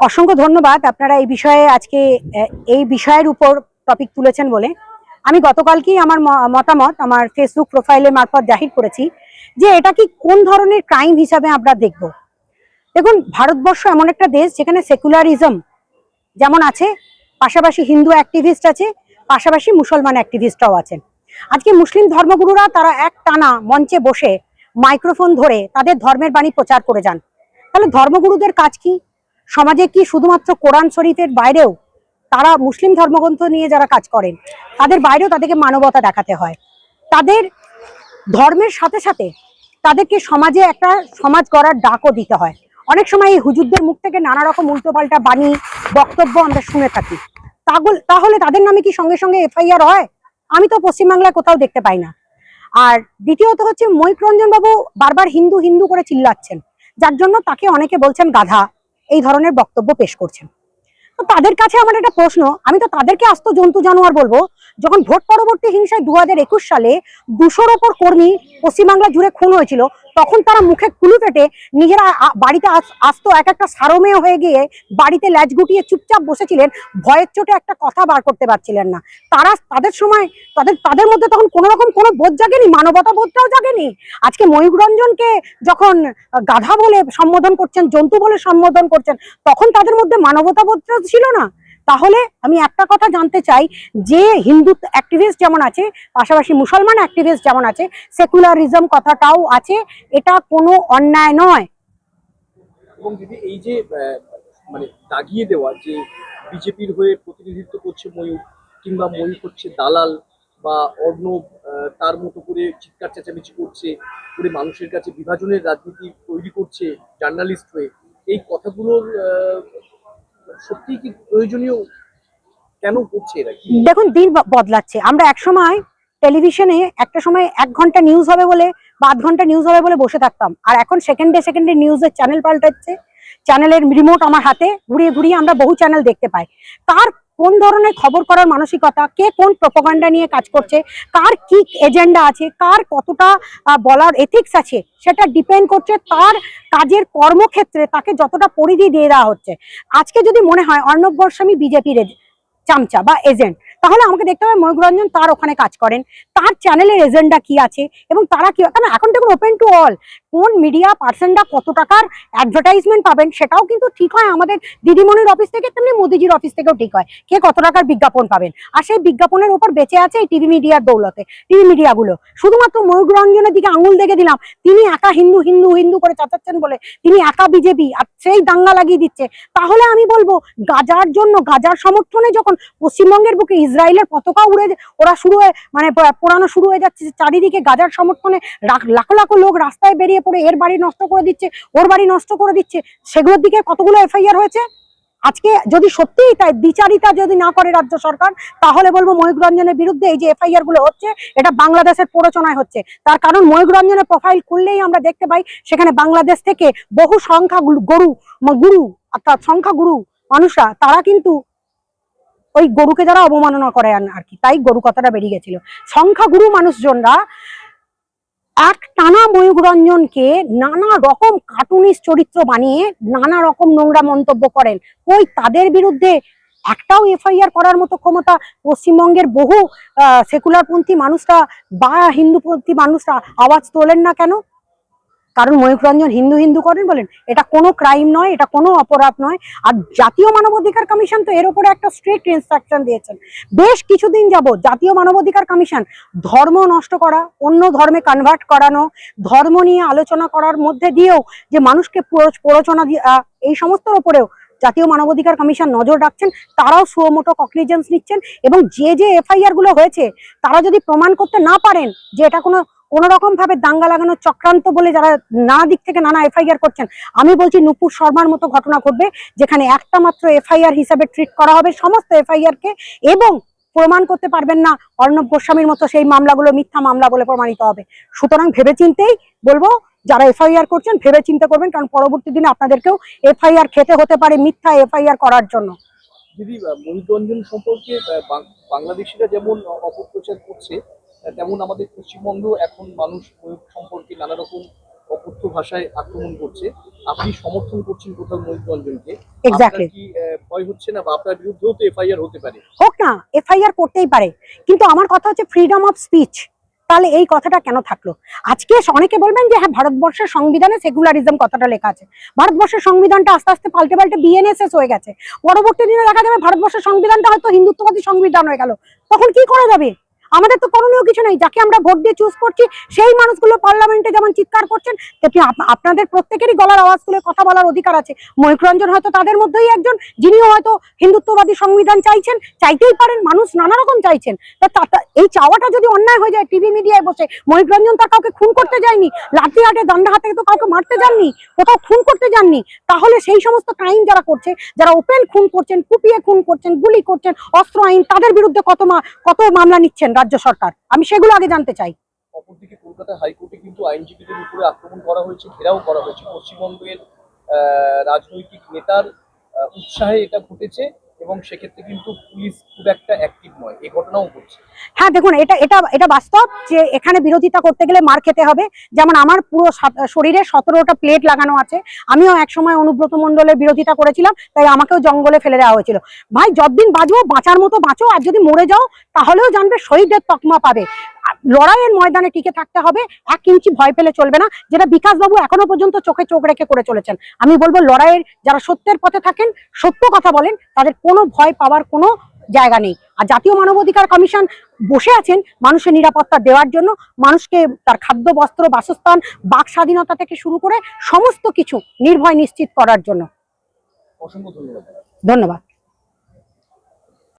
অসংখ্য ধন্যবাদ। আপনারা এই বিষয়ে আজকে এই বিষয়ের উপর টপিক তুলেছেন বলে। আমি গতকালকেই আমার মতামত আমার ফেসবুক প্রোফাইলের মারফত জাহির করেছি যে এটা কি কোন ধরনের ক্রাইম হিসাবে আমরা দেখব? দেখুন, ভারতবর্ষ এমন একটা দেশ যেখানে সেকুলারিজম যেমন আছে, পাশাপাশি হিন্দু অ্যাক্টিভিস্ট আছে, পাশাপাশি মুসলমান অ্যাক্টিভিস্টরাও আছেন। আজকে মুসলিম ধর্মগুরুরা তারা এক টানা মঞ্চে বসে মাইক্রোফোন ধরে তাদের ধর্মের বাণী প্রচার করে যান। তাহলে ধর্মগুরুদের কাজ কি? সমাজে কি শুধুমাত্র কোরআন শরীফের বাইরেও তারা মুসলিম ধর্মগ্রন্থ নিয়ে যারা কাজ করেন, তাদের বাইরেও তাদেরকে মানবতা দেখাতে হয়? তাদের ধর্মের সাথে সাথে তাদেরকে সমাজে একটা সমাজ গড়ার ডাকও দিতে হয়। অনেক সময় এই হুজুরদের মুখ থেকে নানা রকম উল্টোপাল্টা বাণী, বক্তব্য আমরা শুনে থাকি। তাহলে তাদের নামে কি সঙ্গে সঙ্গে এফআইআর হয়? আমি তো পশ্চিমবাংলায় কোথাও দেখতে পাই না। আর দ্বিতীয়ত হচ্ছে মৈক রঞ্জন বাবু বারবার হিন্দু হিন্দু করে চিল্লাচ্ছেন, যার জন্য তাকে অনেকে বলছেন গাধা। এই ধরনের বক্তব্য পেশ করছেন। তো তাদের কাছে আমার একটা প্রশ্ন। আমি তো তাদেরকে আস্ত জন্তু জানোয়ার বলব, যখন ভোট পরবর্তী হিংসায় দু হাজার একুশ সালে দুশোর ওপর কর্মী পশ্চিমবাংলা জুড়ে খুন হয়েছিল, তখন তারা মুখে কুলু পেটে নিজেরা বাড়িতে আস- আসতো এক একটা সারমেয় হয়ে গিয়ে বাড়িতে ল্যাজ গুটিয়ে চুপচাপ বসেছিলেন, ভয়ের চোটে একটা কথা বার করতে পারছিলেন না। তারা তাদের সময়, তাদের তাদের মধ্যে তখন কোনো রকম কোনো বোধ জাগেনি, মানবতা বোধটাও জাগেনি। আজকে ময়ূর রঞ্জনকে যখন গাধা বলে সম্বোধন করছেন, জন্তু বলে সম্বোধন করছেন, তখন তাদের মধ্যে মানবতা বোধটা ছিল না। তাহলে আমি একটা কথা জানতে চাই, যে হিন্দু অ্যাক্টিভিস্ট যেমন আছে, পাশাপাশি মুসলমান অ্যাক্টিভিস্ট যেমন আছে সেকুলারিজম কথাটাও আছে, এটা কোনো অন্যায় নয়। এবং দিদি, এই যে মানে দাগিয়ে দেওয়া, যে বিজেপির হয়ে প্রতিনিধিত্ব করছে ময়ূর, কিংবা ময়ূর হচ্ছে দালাল, বা অর্ণব তার মতো করে চিৎকার চেঁচামেচি করছে, করে মানুষের কাছে বিভাজনের রাজনীতি তৈরি করছে জার্নালিস্ট হয়ে, এই কথাগুলোর আহ, সত্যিই কি প্রয়োজনীয় কেন করছে এরা দেখুন দিন বদলাচ্ছে। আমরা একসময় টেলিভিশনে একটা সময় এক ঘণ্টা নিউজ হবে বলে বা আধ ঘণ্টা নিউজ হবে বলে বসে থাকতাম। আর এখন সেকেন্ডে সেকেন্ডে নিউজের চ্যানেল পাল্টাচ্ছে। চ্যানেলের রিমোট আমার হাতে। ঘুরিয়ে ঘুরিয়ে আমরা বহু চ্যানেল দেখতে পাই। কার কোন ধরনের খবর করার মানসিকতা, কে কোন প্রপাগান্ডা নিয়ে কাজ করছে, কার কি এজেন্ডা আছে, কার কতটা বলার এথিক্স আছে, সেটা ডিপেন্ড করছে তার কাজের কর্মক্ষেত্রে তাকে যতটা পরিধি দিয়ে দেওয়া হচ্ছে। আজকে যদি মনে হয়, অর্ণব গোস্বামী বিজেপির চামচা বা এজেন্ট তাহলে আমাকে দেখতে হবে ময়ূরঞ্জন তার ওখানে কাজ করেন। তার চ্যানেলের এজেন্ডা কি আছে? এবং তারা কি কারণ এখন দেখুন ওপেন টু অল কোন মিডিয়া পার্সনরা কত টাকার অ্যাডভার্টাইজমেন্ট পাবেন সেটাও কিন্তু ঠিক হয় আমাদের দিদিমণির অফিস থেকে, তেমনি মোদিজির অফিস থেকেও ঠিক হয়। কে কত টাকার বিজ্ঞাপন পাবেন? আর সেই বিজ্ঞাপনের উপর বেঁচে আছে এই টিভি মিডিয়ার দৌলতে। টিভি মিডিয়াগুলো শুধুমাত্র ময়ূরঞ্জনের দিকে আঙুল দেখে দিলাম। তিনি একা হিন্দু হিন্দু হিন্দু করে চাচাচ্ছেন বলে। তিনি একা বিজেপি আর সেই দাঙ্গা লাগিয়ে দিচ্ছে। তাহলে আমি বলব, গাজার জন্য, গাজার সমর্থনে যখন পশ্চিমবঙ্গের বুকে ইসরায়েলের পতাকা উড়ে ওরা শুরু হয়ে মানে পোড়ানো শুরু হয়ে যাচ্ছে। চারিদিকে গাজার সমর্থনে লাখো লাখো লোক রাস্তায় বেরিয়ে পড়ে, এর বাড়ি নষ্ট করে দিচ্ছে, ওর বাড়ি নষ্ট করে দিচ্ছে। সেগুলোর দিকে কতগুলো এফআইআর হয়েছে? আজকে যদি সত্যিই তাই বিচারিতা যদি না করে রাজ্য সরকার, তাহলে বলব ময়ূক রঞ্জনের বিরুদ্ধে এই যে এফআইআরগুলো হচ্ছে, এটা বাংলাদেশের প্ররোচনায় হচ্ছে। তার কারণ ময়ূক রঞ্জনের প্রোফাইল খুললেই আমরা দেখতে পাই, সেখানে বাংলাদেশ থেকে বহু সংখ্যা গরু, গুরু, অর্থাৎ সংখ্যা গুরু মানুষরা, তারা কিন্তু ওই গরুকে যারা অবমাননা করে আর কি, তাই গরু কথাটা বেরিয়ে গেছিল। সংখ্যাগুরু মানুষজনরা এক টানা ময়ূক রঞ্জনকে নানা রকম কার্টুনিস্ট চরিত্র বানিয়ে নানা রকম নোংরা মন্তব্য করেন। ওই তাদের বিরুদ্ধে একটাও এফআইআর করার মতো ক্ষমতা পশ্চিমবঙ্গের বহু সেকুলারপন্থী মানুষরা বা হিন্দুপন্থী মানুষরা আওয়াজ তোলেন না কেন? কারণ ময়ূক রঞ্জন হিন্দু হিন্দু করেন বলেন, এটা কোনো ক্রাইম নয়, এটা কোনো অপরাধ নয়। আর জাতীয় মানবাধিকার কমিশন তো এর উপরে একটা স্ট্রিক্ট ইনস্ট্রাকশন দিয়েছেন। বেশ কিছুদিন যাবত জাতীয় মানবাধিকার কমিশন ধর্ম নষ্ট করা, অন্য ধর্মে কনভার্ট করানো, ধর্ম নিয়ে আলোচনা করার মধ্যে দিয়েও যে মানুষকে প্ররোচ- প্ররোচনা এই সমস্তর উপরেও জাতীয় মানবাধিকার কমিশন নজর রাখছেন, তারাও সুমোটো কগনিজেন্স নিচ্ছেন এবং যে যে এফআইআরগুলো হয়েছে, তারা যদি প্রমাণ করতে না পারেন যে এটা কোনো কোন রকম ভাবে দাঙ্গা লাগানোর চক্রান্ত বলে যারা নানা দিক থেকে নানা এফআইআর করছেন আমি বলছি নুপুর শর্মার মতো ঘটনা ঘটবে যেখানে একটা মাত্র এফআইআর হিসাবে ট্রিট করা হবে সমস্ত এফআইআর কে এবং প্রমাণ করতে পারবেন না অর্ণব গোস্বামীর মতো সেই মামলাগুলো মিথ্যা মামলা বলে প্রমাণিত হবে। সুতরাং ভেবেচিন্তেই বলব যারা এফআইআর করছেন ভেবে চিন্তা করবেন কারণ পরবর্তী দিনে আপনাদেরকেও এফআইআর খেতে হতে পারে মিথ্যা এফআইআর করার জন্য। দিদি আহ, রঞ্জন সম্পর্কে বাংলাদেশিরা যেমন অপপ্রচার করছে তেমন আমাদের পশ্চিমবঙ্গ এখন মানুষ ময়ূর সম্পর্কে নানা রকম অকথ্য ভাষায় আক্রমণ করছে। আপনি সমর্থন করছেন কোথাও মহিত রঞ্জনকে কি ভয় হচ্ছে না বা আপনার বিরুদ্ধেও তো এফআইআর হতে পারে? হোক না এফআইআর করতেই পারে। কিন্তু আমার কথা হচ্ছে ফ্রিডম অফ স্পিচ তাহলে এই কথাটা কেন থাকল? আজকে অনেকে বলবেন যে হ্যাঁ ভারতবর্ষের সংবিধানে সেকুলারিজম কথাটা লেখা আছে। ভারতবর্ষের সংবিধানটা আস্তে আস্তে পাল্টে পাল্টে বিএনএসএস হয়ে গেছে। পরবর্তী দিনে দেখা যাবে ভারতবর্ষের সংবিধানটা হয়তো হিন্দুত্ববাদী সংবিধান হয়ে গেল। তখন কি করা যাবে? আমাদের তো করণীয় কিছু নেই। যাকে আমরা ভোট দিয়ে চুজ করছি, সেই মানুষগুলো পার্লামেন্টে যেমন চিৎকার করছেন, তেমনি আপ- আপনাদের প্রত্যেকেরই গলার আওয়াজ তুলে কথা বলার অধিকার আছে। ময়ূররঞ্জন হয়তো তাদের মধ্যেই একজন, যিনিও হয়তো হিন্দুত্ববাদী সংবিধান চাইছেন, চাইতেই পারেন, মানুষ নানা রকম চাইছেন। এই চাওয়াটা যদি অন্যায় হয়ে যায় টিভি মিডিয়ায় বসে ময়ূররঞ্জন তার কাউকে খুন করতে যায়নি, লাঠি হাটে দণ্ডা হাতে তো কাউকে মারতে যাননি, কোথাও খুন করতে যাননি, তাহলে সেই সমস্ত ক্রাইম যারা করছে, যারা ওপেন খুন করছেন, কুপিয়ে খুন করছেন, গুলি করছেন, অস্ত্র আইন, তাদের বিরুদ্ধে কত মা- কত মামলা নিচ্ছেন? রাজ্য সরকার। আমি সেগুলো আগে জানতে চাই। অপরদিকে কলকাতা হাইকোর্টে কিন্তু আইনজীবীদের উপরে আক্রমণ করা হয়েছে, ঘেরাও করা হয়েছে। পশ্চিমবঙ্গের রাজনৈতিক নেতার উৎসাহে এটা ঘটেছে। এবং সেক্ষেত্রে কিন্তু পুলিশ খুব একটা অ্যাক্টিভ নয়। এই ঘটনাও ঘটছে। হ্যাঁ দেখুন, এটা এটা এটা বাস্তব যে এখানে বিরোধিতা করতে গেলে মার খেতে হবে। যেমন আমার পুরো শরীরে সতেরোটা প্লেট লাগানো আছে। আমিও এক সময় অনুব্রত মণ্ডলের বিরোধিতা করেছিলাম, তাই আমাকেও জঙ্গলে ফেলে দেওয়া হয়েছিল। ভাই, যতদিন বাঁচবো, বাঁচার মতো বাঁচো, আর যদি মরে যাও, তাহলেও জানবে শহীদের তকমা পাবে। লড়াইয়ের ময়দানে টিকে থাকতে হবে। এক ইঞ্চি ভয় পেলে চলবে না যেটা বিকাশবাবু এখনও পর্যন্ত চোখে চোখ রেখে করে চলেছেন। আমি বলব লড়াইয়ের যারা সত্যের পথে থাকেন সত্য কথা বলেন তাদের কোনো ভয় পাওয়ার কোনো জায়গা নেই। আর জাতীয় মানবাধিকার কমিশন বসে আছেন মানুষের নিরাপত্তা দেওয়ার জন্য মানুষকে তার খাদ্য বস্ত্র বাসস্থান বাক স্বাধীনতা থেকে শুরু করে সমস্ত কিছু নির্ভয় নিশ্চিত করার জন্য। অসংখ্য ধন্যবাদ। ধন্যবাদ।